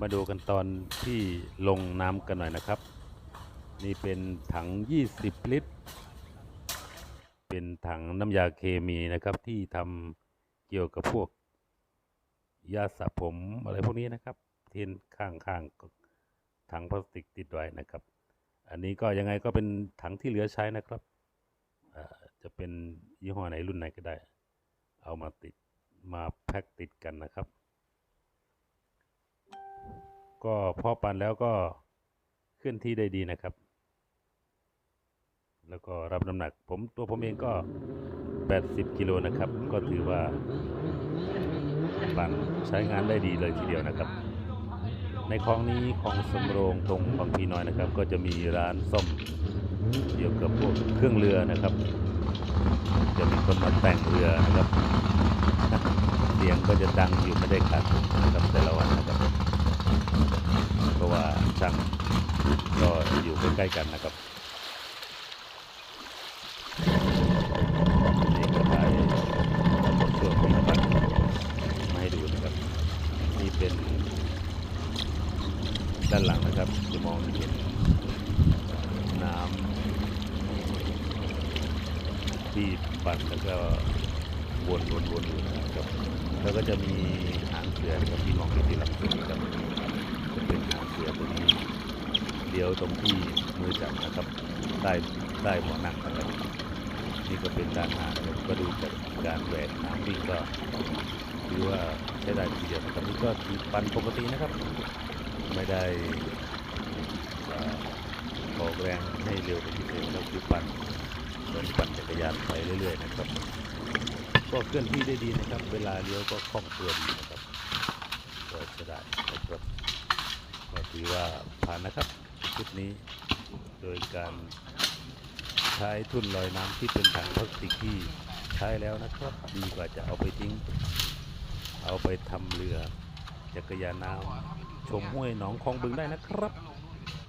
มาดูกันตอนที่ลงน้ำกันหน่อยนะครับ นี่เป็นถัง 20 ลิตร เป็นถังน้ำยาเคมีนะครับที่ทำเกี่ยวกับพวก ยาสระผมอะไรพวกนี้นะครับเทียนข้างๆถังพลาสติกติดไว้นะครับ อันนี้ก็ยังไงก็เป็นถังที่เหลือใช้นะครับจะเป็นยี่ห้อไหนรุ่นไหนก็ได้ เอามาติดมาแพ็คติดกันนะครับ ก็พอปันแล้วก็เคลื่อนที่ได้ดีนะครับ แล้วก็รับน้ำหนักผมตัวผมเองก็ 80 กิโลนะครับ ก็ถือว่าปันใช้งานได้ดีเลยทีเดียวนะครับ ในคลองนี้คลองสำโรงตรงบางพีน้อยนะครับ ก็จะมีร้านซ่อมเกี่ยวกับพวกเครื่องเรือนะครับ จะมีคนมาแต่งเรือนะครับ เสียงก็จะดังอยู่ไม่ได้ขาดนะครับแต่ละวันนะครับั่งก็อยู่ใกล้ๆกันนะครับนี่ก็ถ่ายช่วงที่ปั่นมาให้ดูนะครับ นี่เป็น ด้านหลังนะครับ จะมองเห็นน้ำที่ปั่นแล้วก็วนวนวนอยู่นะครับแล้วก็จะมีหางเสือนะครับที่มองเห็นที่หลังสุดนะครับจะเป็นหางเสือตัวนี้เดี ยวตรงที่มือจับนะครับใต้ใต้หัวนั่งนะครับนี่ก็เป็นด้านหน้านะครับก็ดูจากการแหวกน้ำวิ่งก็ถือว่าใช้ได้ทีเดียวนะครับนี่ก็ขี่ปั่นปกตินะครับ ไม่ได้ออกแรงให้เร็วเป็นพิเศษก็คือปั่นเหมือนปั่นจักรยานไปเรื่อย ๆ นะครับ ก็เคลื่อนที่ได้ดีนะครับ เวลาเลี้ยวก็คล่องตัวดีนะครับก็จะได้นะครับก็ถือว่าผ่านนะครับ ชุดนี้ โดยการใช้ทุ่นลอยน้ำที่เป็นถังพลาสติกที่ใช้แล้วนะครับ ดีกว่าจะเอาไปทิ้ง เอาไปทำเรือ จักรยานน้ำชมห้วยหนองคลองบึงได้นะครับ